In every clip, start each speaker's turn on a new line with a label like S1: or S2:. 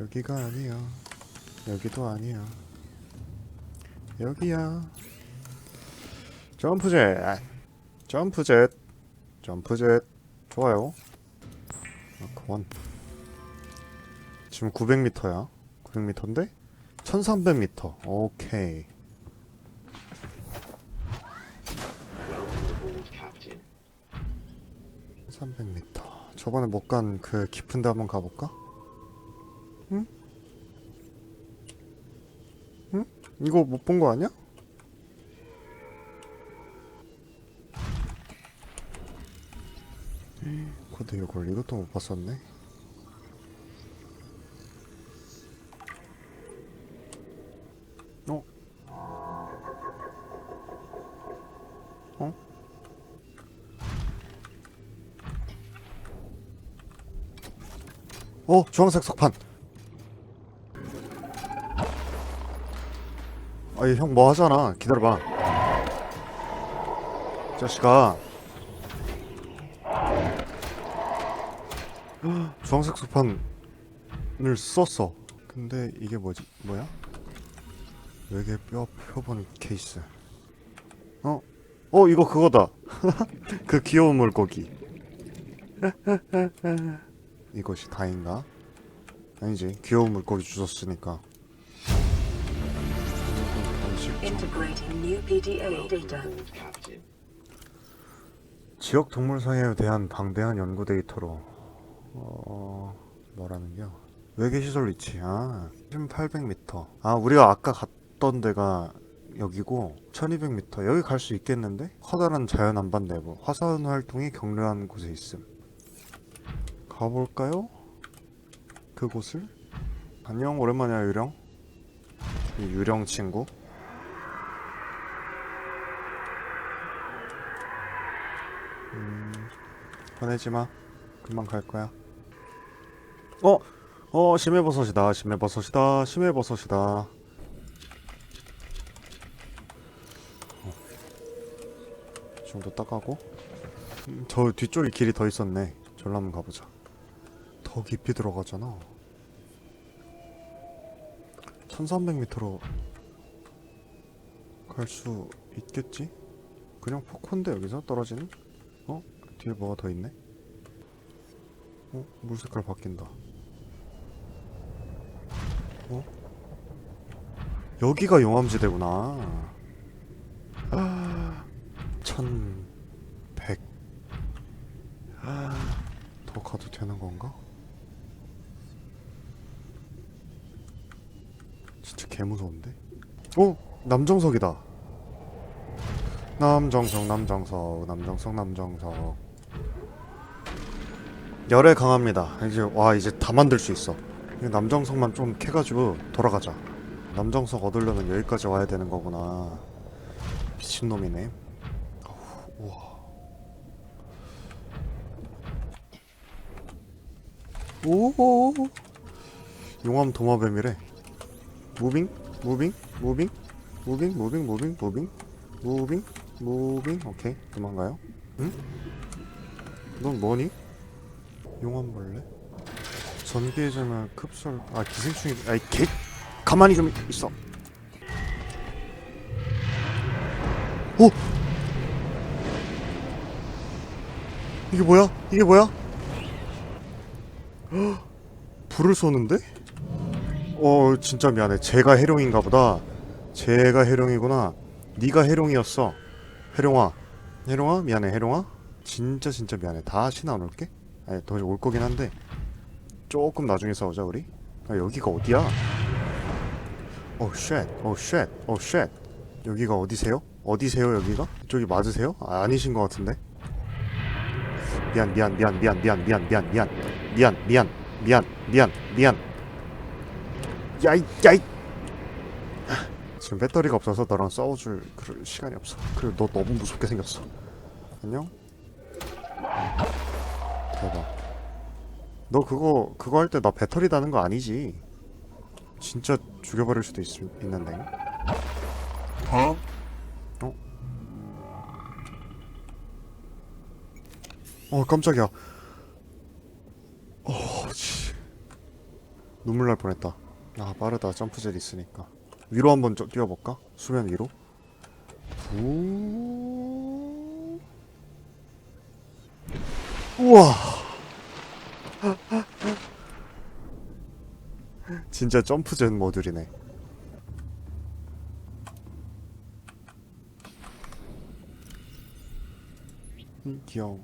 S1: 여기가 아니야. 여기도 아니야. 여기야. 점프젯. 점프젯. 점프젯. 좋아요. 아, 그만. 지금 900m야. 900m인데 1300m. 오케이.
S2: Welcome aboard, Captain.
S1: 300m. 저번에 못 간 그 깊은 데 한번 가볼까? 응? 응? 이거 못 본 거 아니야? 코드 이걸 이것도 못 봤었네. 어? 어? 어, 주황색 석판. 아니, 형 뭐 하잖아. 기다려봐. 이 자식아. 헉, 주황색 석판을 썼어. 근데 이게 뭐지? 뭐야? 외계 뼈 표본 케이스. 어? 어, 이거 그거다. 그 귀여운 물고기. 이것이 다인가? 아니지 귀여운 물고기 주웠으니까
S3: Integrating new PDA data.
S2: Captain.
S1: 지역 동물사에 대한 방대한 연구 데이터로 어... 뭐라는겨 외계 시설 위치 아 1800m 아 우리가 아까 갔던 데가 여기고 1200m 여기 갈 수 있겠는데? 커다란 자연 안반 내부 화산 활동이 격려한 곳에 있음 가볼까요? 그곳을? 안녕 오랜만이야 유령 이 유령 친구 음, 화내지 마. 금방 갈 거야. 어, 어, 심해버섯이다. 심해버섯이다. 심해버섯이다. 어. 이 정도 따가고. 음, 저 뒤쪽에 길이 더 있었네. 절로 한번 가보자. 더 깊이 들어가잖아. 1300m로 갈 수 있겠지? 그냥 포콘데 여기서 떨어지는? 어? 뒤에 뭐가 더 있네? 어? 물 색깔 바뀐다. 어? 여기가 용암지대구나. 아, 1100. 아, 더 가도 되는 건가? 진짜 개 무서운데? 어? 남정석이다. 남정석 남정석 남정석 남정석 열에 강합니다. 이제 와 이제 다 만들 수 있어. 이 남정석만 좀 캐가지고 돌아가자. 남정석 얻으려면 여기까지 와야 되는 거구나. 미친놈이네. 우와. 오 용암 도마뱀이래. 무빙 무빙 무빙 무빙 무빙 무빙 무빙 무빙 무빙. 오케이 도망가요? 응? 넌 뭐니? 용암벌레? 전기해자면 급설 아 기생충이 아이 개 가만히 좀 있어. 오! 이게 뭐야? 이게 뭐야? 헉, 불을 쏘는데? 어 진짜 미안해. 제가 해룡인가 보다. 제가 해룡이구나. 네가 해룡이었어. 해룡아. 해룡아 미안해. 해룡아. 진짜 진짜 미안해. 다시 나눌게 아니 더올 거긴 한데 조금 나중에 싸우자 우리. 아 여기가 어디야? 오쉣오쉣오쉣. 여기가 어디세요? 어디세요 여기가? 이쪽이 맞으세요? 아, 아니신 것 같은데. 미안 미안 미안 미안 미안 미안 미안 미안. 미안 미안 미안 미안 미안. 야이 야이. 지금 배터리가 없어서 너랑 싸워줄 그럴 시간이 없어. 그리고 너 너무 무섭게 생겼어. 안녕? 대박. 너 그거 그거 할 때 나 배터리 다는 거 아니지? 진짜 죽여버릴 수도 있, 있는데. 어? 어? 어 깜짝이야. 어 씨. 눈물 날 뻔했다. 아 빠르다 점프젤 있으니까. 위로 한번 저- 뛰어볼까? 수면 위로. 우... 우와. 진짜 점프젠 모듈이네. 음, 귀여워.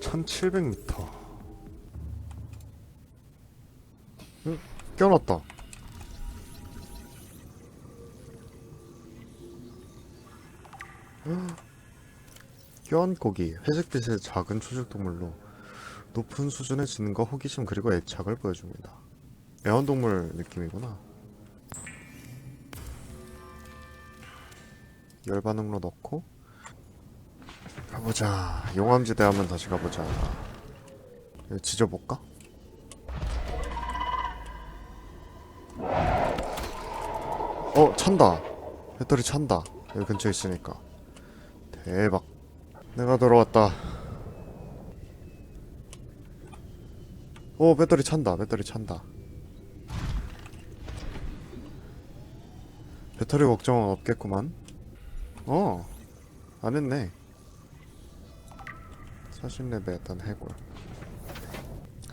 S1: (1700m) 응? 껴놨다 껴안 고기 회색빛의 작은 초식동물로 높은 수준의 지능과 호기심 그리고 애착을 보여줍니다. 애완동물 느낌이구나. 열 반응로 넣고 가보자. 용암지대 하면 다시 가보자. 지져볼까? 어 찬다. 배터리 찬다. 여기 근처에 있으니까 대박. 내가 돌아왔다. 오 배터리 찬다 배터리 찬다. 배터리 걱정은 없겠구만. 어 안했네. 사신 레비아탄 해골.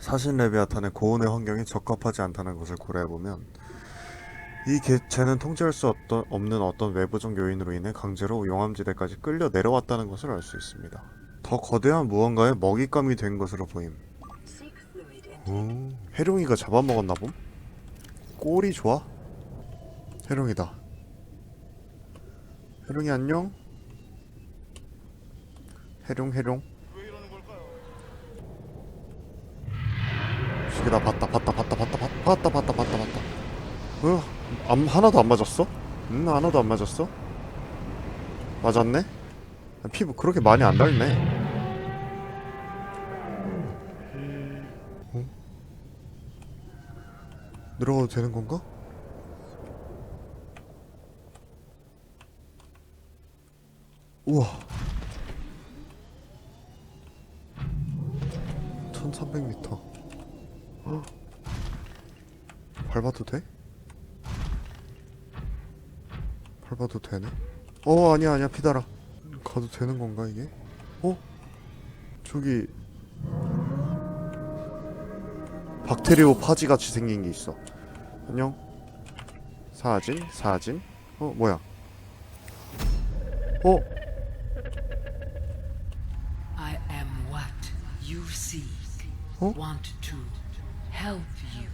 S1: 사신 레비아탄의 고온의 환경이 적합하지 않다는 것을 고려해보면 이 개체는 통제할 수 없던, 없는 어떤 외부적 요인으로 인해 강제로 용암지대까지 끌려 내려왔다는 것을 알 수 있습니다. 더 거대한 무언가의 먹잇감이 된 것으로 보임. 오, 해룡이가 잡아먹었나 봄? 꼴이 좋아? 해룡이다. 해룡이 안녕? 해룡 해룡. 저기 나 봤다 봤다 봤다 봤다 봤다 봤다 봤다 어? 안, 하나도 안 맞았어? 응 하나도 안 맞았어? 맞았네? 피부 그렇게 많이 안 달네. 들어가도 되는 건가? 우와 1300m 헉. 밟아도 돼? 밟아도 되네? 어 아니야 아니야 피달아 가도 되는 건가 이게? 어? 저기 박테리오 파지 같이 생긴 게 있어. 안녕. 사진, 사진. 어, 뭐야? 어,
S2: I am what you seek.
S1: Huh?
S2: Want to help you.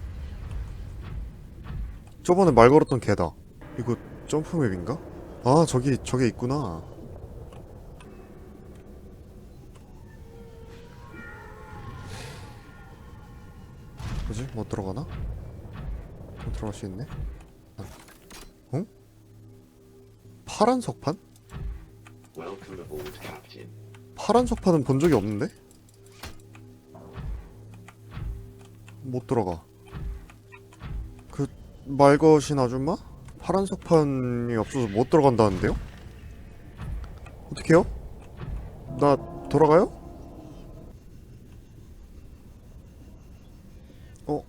S1: 저번에 말 걸었던 개다. 이거 점프맵인가? 아, 저기 저게 있구나. 뭐지? 못 들어가나? 못 들어갈 수 있네. 아. 어? 파란 석판? 파란 석판은 본 적이 없는데? 못 들어가. 그 말 거신 아줌마? 파란 석판이 없어서 못 들어간다는데요? 어떡해요? 나 돌아가요? 어?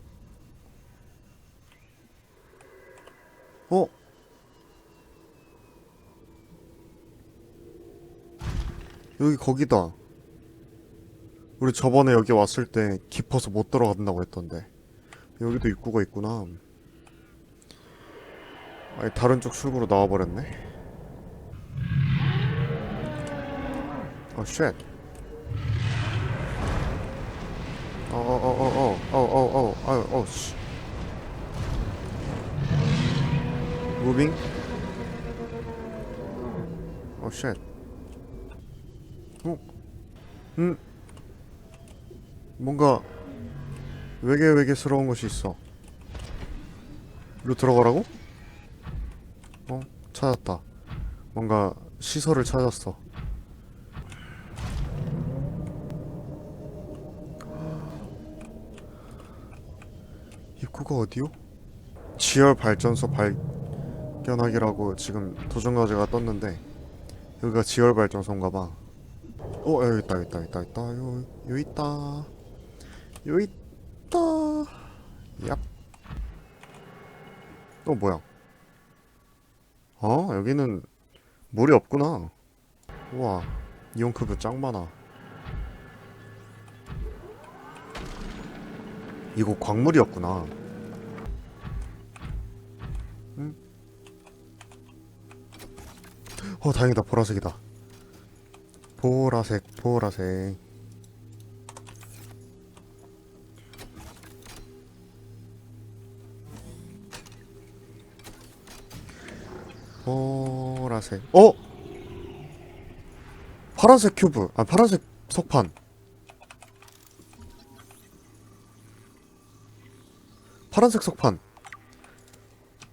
S1: 어? 여기 거기다. 우리 저번에 여기 왔을 때 깊어서 못 들어간다고 했던데. 여기도 입구가 있구나. 아니, 다른 쪽 출구로 나와버렸네. 어, 쉣. 어, 어, 어, 어, 어, 어, 어, 어, 어, 어, 씨. 무빙? 어, 쉣. 어? 음? 뭔가 외계 외계스러운 것이 있어. 이리로 들어가라고? 어? 찾았다. 뭔가 시설을 찾았어. 입구가 어디요? 지열 발전소 발견하기라고 지금 도전 과제가 떴는데 여기가 지열 발전소인가 봐. 어 여기 있다 여기 있다 여기 있다 여기 있다 요, 요 있다 요 있다 얍 어, 뭐야 어? 여기는 물이 없구나. 우와 이온크브 짱 많아. 이거 광물이었구나. 응? 어 다행이다. 보라색이다. 보라색 보라색 보라색 어 파란색 큐브 아 파란색 석판 파란색 석판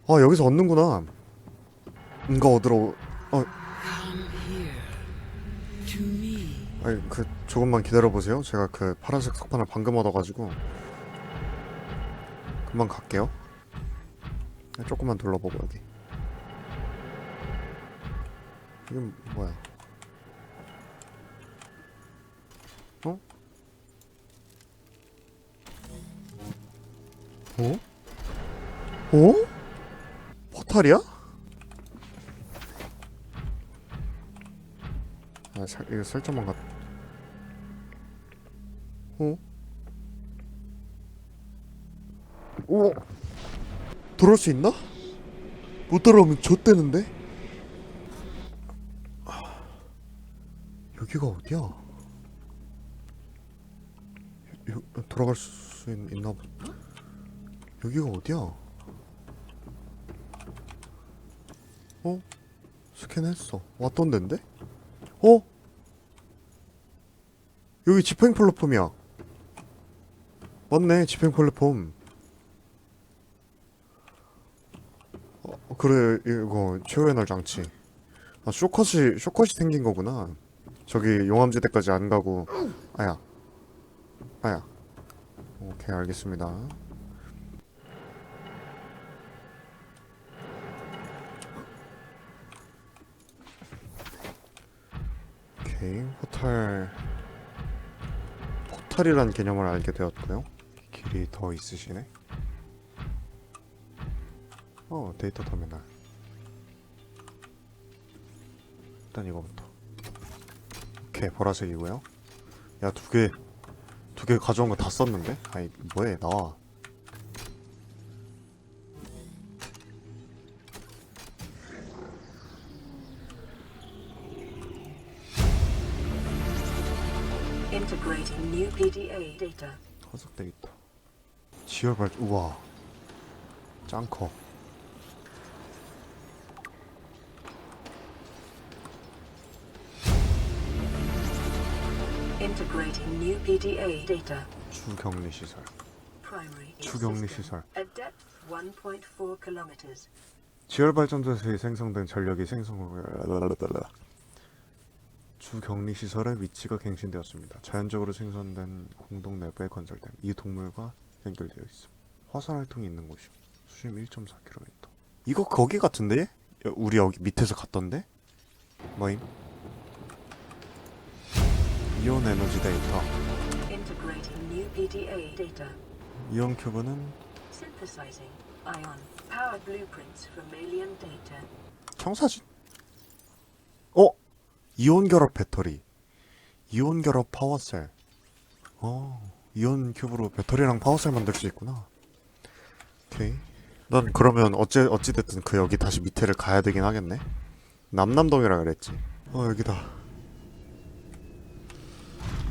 S1: 아 여기서 얻는구나 이거 얻으러
S2: me.
S1: 아니 그 조금만 기다려 보세요. 제가 그 파란색 석판을 방금 얻어가지고 금방 갈게요. 네, 조금만 둘러보고 여기. 이건 뭐야? 어? 어? 어? 포탈이야? 아, 살, 이거 설정만 갔. 어? 오! 들어올 수 있나? 못 들어오면 좆되는데? 여기가 어디야? 요, 요, 들어갈 수 있, 있나 보. 여기가 어디야? 어? 스캔했어. 왔던 데인데? 어? 여기 집행 플랫폼이야. 맞네, 집행 플랫폼. 어, 그래, 이거 최후의 날 장치. 아, 쇼컷이, 쇼컷이 생긴 거구나. 저기 용암지대까지 안 가고. 아야. 아야. 오케이, 알겠습니다. 오케이, 포탈. 포탈이란 개념을 알게 되었고요. 길이 더 있으시네. 어, 데이터 터미널. 일단 이거부터. 오케이, 보라색이고요. 야, 두 개, 두 개 가져온 거 다 썼는데? 아이, 뭐해, 나와.
S3: Integrating new PDA data.
S1: 화석 데이터. 지열 발, 우와. 짱커.
S3: Integrating new PDA data.
S1: 주격리 시설.
S3: Primary system.
S1: 시설.
S3: At depth 1.4 kilometers.
S1: 지열 발전소에서 생성된 전력이 생성 주 격리 시설의 위치가 갱신되었습니다. 자연적으로 생성된 공동 내부에 건설된 이 동물과 연결되어 있음. 화산 활동이 있는 곳이 수심 1.4km. 이거 거기 같은데? 야, 우리 여기 밑에서 갔던데? 뭐임? 이온 에너지 데이터.
S3: Integrating new PDA data.
S1: 이온 큐브는
S3: Synthesizing ion. Power blueprints from alien data.
S1: 청사진? 어? 이온 결합 배터리. 이온 결합 파워셀. 어, 이온 큐브로 배터리랑 파워셀 만들 수 있구나. 오케이. 난 그러면 어찌 어찌 됐든 그 여기 다시 밑에를 가야 되긴 하겠네. 남남동이라 그랬지. 어 여기다.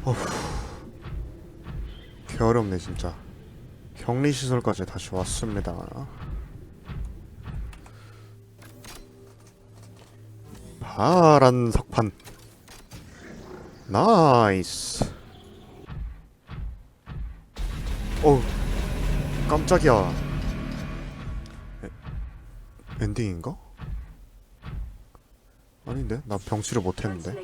S1: 어후. 개 어렵네 진짜. 격리 시설까지 다시 왔습니다. 파란 석판 나이스 어우 깜짝이야 에, 엔딩인가? 아닌데? 나 병치를 못했는데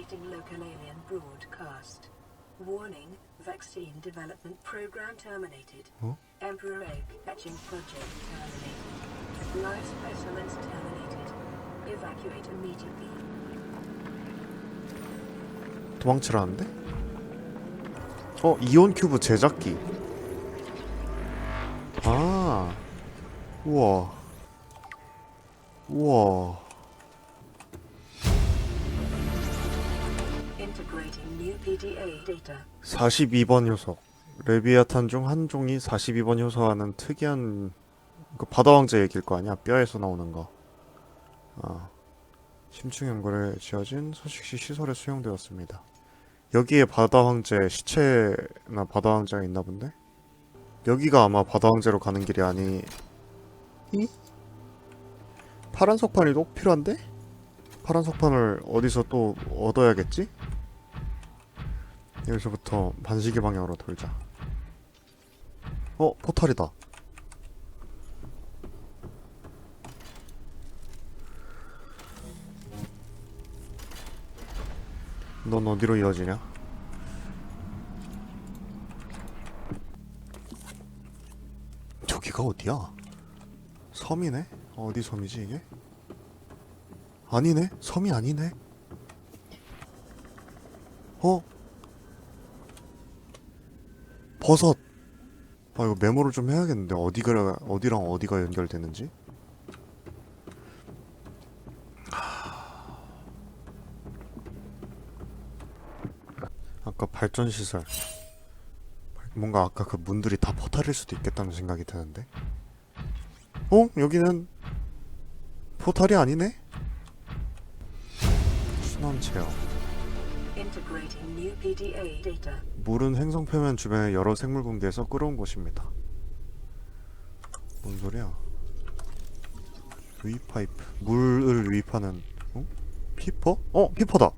S3: Warning, vaccine development program terminated.
S1: Huh?
S3: Emperor egg hatching project terminated. Live specimens terminated. Evacuate immediately.
S1: 도망치라는데? 어 이온 큐브 제작기 아 우와 우와 42번 효소 레비아탄 중 한 종이 42번 효소하는 특이한 그 바다 왕자 얘기일 거 아니야 뼈에서 나오는 거 아, 심층 연구를 지어진 서식시 시설에 수용되었습니다 여기에 바다 황제 시체나 바다 황제가 있나 본데 여기가 아마 바다 황제로 가는 길이 아니 이? 파란 석판이 또 필요한데? 파란 석판을 어디서 또 얻어야겠지? 여기서부터 반시계 방향으로 돌자. 어, 포탈이다. 넌 어디로 이어지냐? 저기가 어디야? 섬이네? 어디 섬이지 이게? 아니네? 섬이 아니네? 어? 버섯. 아 이거 메모를 좀 해야겠는데 어디가 어디랑 어디가 연결되는지. 아까 발전 시설. 뭔가 아까 그 문들이 다 포탈일 수도 있겠다는 생각이 드는데. 어? 여기는 포탈이 아니네? 순환 체험. 물은 행성 표면 주변의 여러 생물 공기에서 끌어온 곳입니다. 뭔 소리야? 유입 파이프. 물을 유입하는 어? 피퍼? 어, 피퍼다.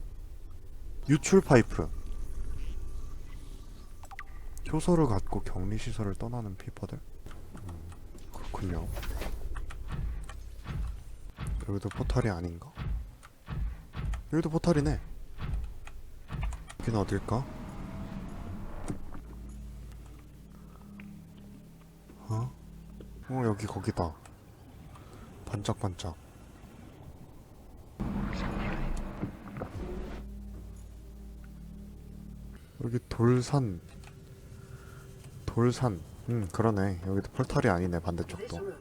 S1: 유출 파이프. 효소를 갖고 격리 시설을 떠나는 피퍼들. 음, 그렇군요. 여기도 포탈이 아닌가? 여기도 포탈이네. 여기는 어딜까? 어? 어 여기 거기다 반짝반짝 여기 돌산 돌산 음 그러네 여기도 펄탈이 아니네 반대쪽도
S3: room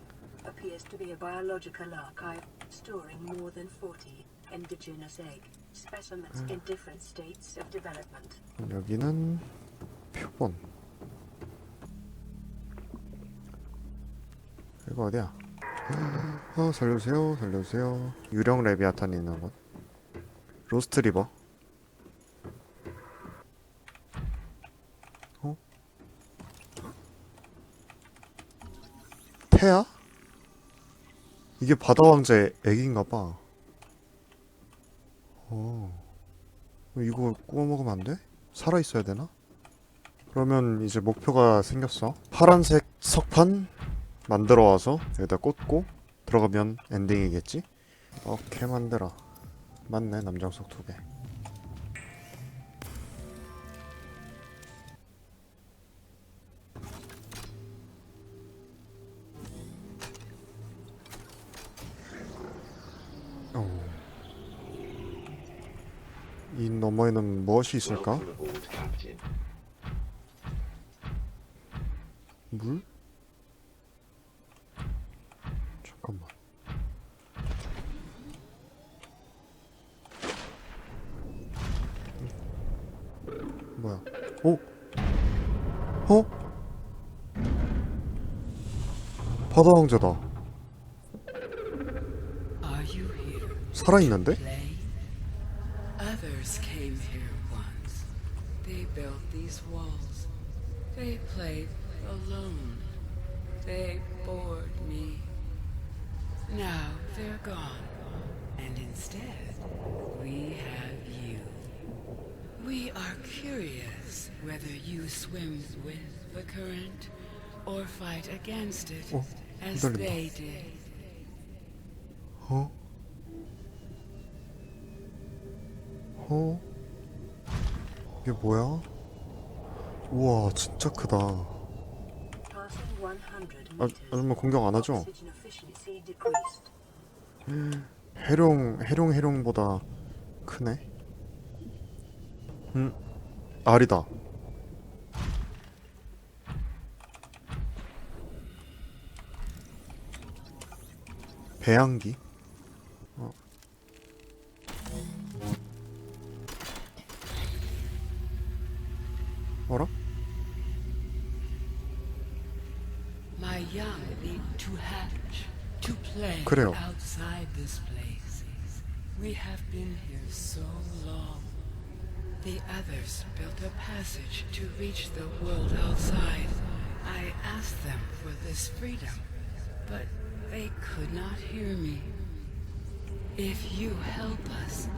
S3: appears to be a biological archive storing more than 40 indigenous egg
S1: 여기는 표본 이거 어디야? 아 살려주세요 살려주세요 유령 레비아탄 있는 곳 로스트 리버 어? 태아? 이게 바다 왕자의 애기인가봐 어 이거 구워 먹으면 안 돼? 살아 있어야 되나? 그러면 이제 목표가 생겼어. 파란색 석판 만들어 와서 여기다 꽂고 들어가면 엔딩이겠지? 오케이 만들어. 맞네 남정석 두 개. 너머에는 무엇이 있을까? 물? 잠깐만. 뭐야? 어? 어? 바다
S2: here?
S1: 살아있는데?
S2: these walls. They played alone. They bored me. Now they're gone. And instead, we have you. We are curious whether you swim with the current or fight against it
S1: 어,
S2: as
S1: 기다린다.
S2: they did.
S1: 어? 어? 이게 뭐야? 우와 진짜 크다
S3: Passing 100
S1: 아. 아줌마 공격 안 하죠? 해룡 해룡 해룡보다 크네 음, 알이다. 배양기? 어. 어라?
S2: young need to hatch, to play
S1: 그래요.
S2: outside this place. We have been here so long. The others built a passage to reach the world outside. I asked them for this freedom, but they could not hear me. If you help us,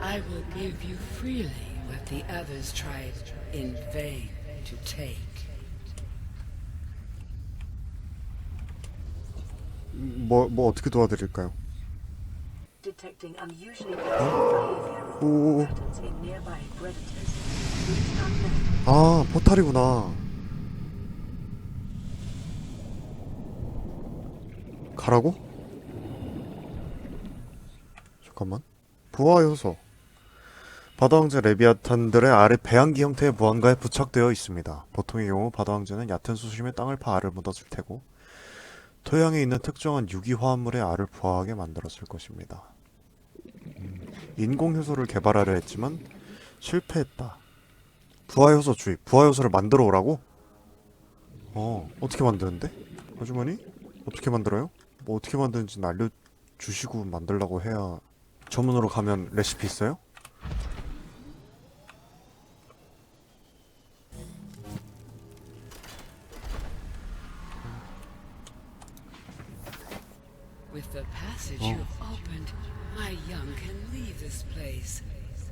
S2: I will give you freely what the others tried in vain to take.
S1: 뭐, 뭐 어떻게 도와드릴까요?
S3: Behavioral
S1: 오. 아, 포탈이구나. 가라고? 잠깐만. 부하 요소. 바다왕제 레비아탄들의 알의 배양기 형태의 무언가에 부착되어 있습니다. 보통의 경우 바다왕제는 얕은 수심에 땅을 파 알을 묻어줄 테고 토양에 있는 특정한 유기 화합물의 알을 부화하게 만들었을 것입니다. 음, 인공 효소를 개발하려 했지만 실패했다. 부하 요소 주입. 부하 요소를 만들어 오라고? 어, 어떻게 만드는데? 아주머니? 어떻게 만들어요? 뭐 어떻게 만드는지는 알려주시고 만들라고 해야 전문으로 가면 레시피 있어요?
S2: With the passage
S1: Oh.
S2: you've opened, my young can leave this place.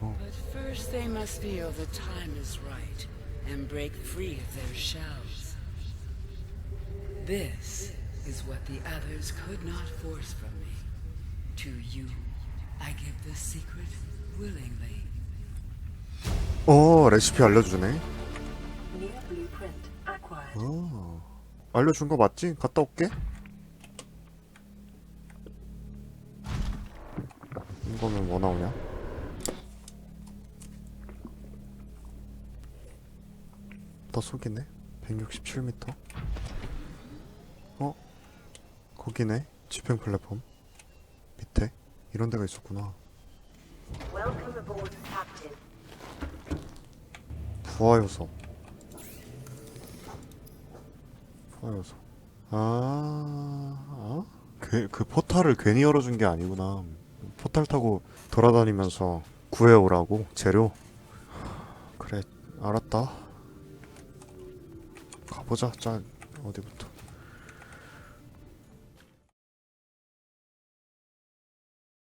S1: Oh.
S2: But first they must feel the time is right and break free of their shells. This is what the others could not force from me. To you, I give the secret willingly.
S1: 어, 레시피 알려주네.
S3: Near blueprint acquired.
S1: 어, 알려준 거 맞지? 갔다 올게. 더 속이네. 167m. 어? 거기네. 집행 플랫폼. 밑에. 이런 데가 있었구나.
S3: Welcome aboard, Captain.
S1: 부하 요소. 부하 요소. 아, 어? 그, 그 포탈을 괜히 열어준 게 아니구나. 포탈 타고 돌아다니면서 구해오라고 재료. 그래, 알았다. 가보자. 짜 어디부터?